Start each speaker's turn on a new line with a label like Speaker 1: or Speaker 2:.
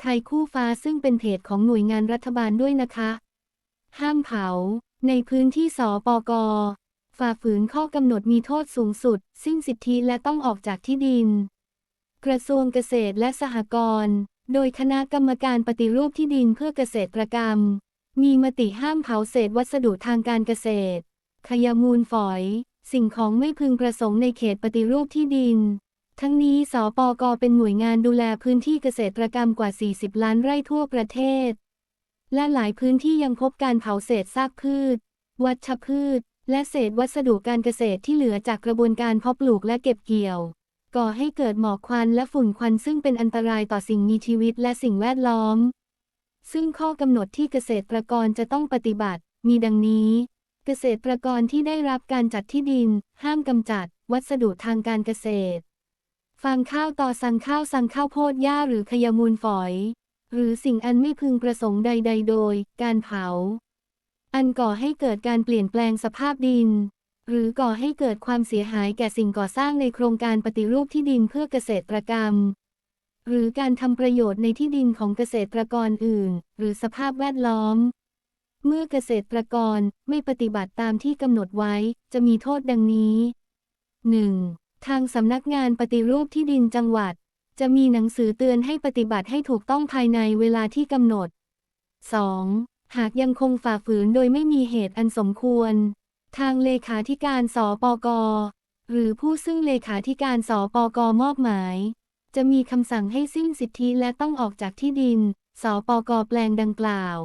Speaker 1: ไทยคู่ฟ้าซึ่งเป็นเพจของหน่วยงานรัฐบาลด้วยนะคะ ห้ามเผา ในพื้นที่สปก ฝ่าฝืนข้อกำหนดมีโทษสูงสุด สิ้นสิทธิและต้องออกจากที่ดิน กระทรวงเกษตรและสหกรณ์ โดยคณะกรรมการปฏิรูปที่ดินเพื่อเกษตรกรรม มีมติห้ามเผาเศษวัสดุทางการเกษตร ขยะมูลฝอย สิ่งของไม่พึงประสงค์ในเขตปฏิรูปที่ดิน ทั้งนี้สปกเป็นหน่วยงานดูแลพื้นที่เกษตรกรรมกว่า 40 ล้านไร่ทั่วประเทศ และหลายพื้นที่ยังพบการเผาเศษซากพืช วัชพืช และเศษวัสดุการเกษตรที่เหลือจากกระบวนการเพาะปลูกและเก็บเกี่ยว ก่อให้เกิดหมอกควันและฝุ่นควันซึ่งเป็นอันตรายต่อสิ่งมีชีวิตและสิ่งแวดล้อม ซึ่งข้อกำหนดที่เกษตรกรจะต้องปฏิบัติ มีดังนี้ เกษตรกรที่ได้รับการจัดที่ดิน ห้ามกำจัด วัสดุทางการเกษตร ฟางข้าวต่อสังข้าวสังข้าวโพดหญ้าหรือขยมูลฝอย หรือสิ่งอันไม่พึงประสงค์ใด ๆ โดย การเผา อันก่อให้เกิดการเปลี่ยนแปลงสภาพดิน หรือก่อให้เกิดความเสียหายแก่สิ่งก่อสร้างในโครงการปฏิรูปที่ดินเพื่อเกษตรกรรม หรือการทำประโยชน์ในที่ดินของเกษตรกรอื่น หรือสภาพแวดล้อม เมื่อเกษตรกรไม่ปฏิบัติตามที่กำหนดไว้ จะมีโทษดังนี้ 1. ทางสำนักงานปฏิรูปที่ดินจังหวัด จะมีหนังสือเตือนให้ปฏิบัติให้ถูกต้องภายในเวลาที่กำหนด 2. หากยังคงฝ่าฝืนโดยไม่มีเหตุอันสมควร ทางเลขาธิการสปก หรือผู้ซึ่งเลขาธิการสปกมอบหมาย จะมีคำสั่งให้สิ้นสิทธิและต้องออกจากที่ดิน สปกแปลงดังกล่าว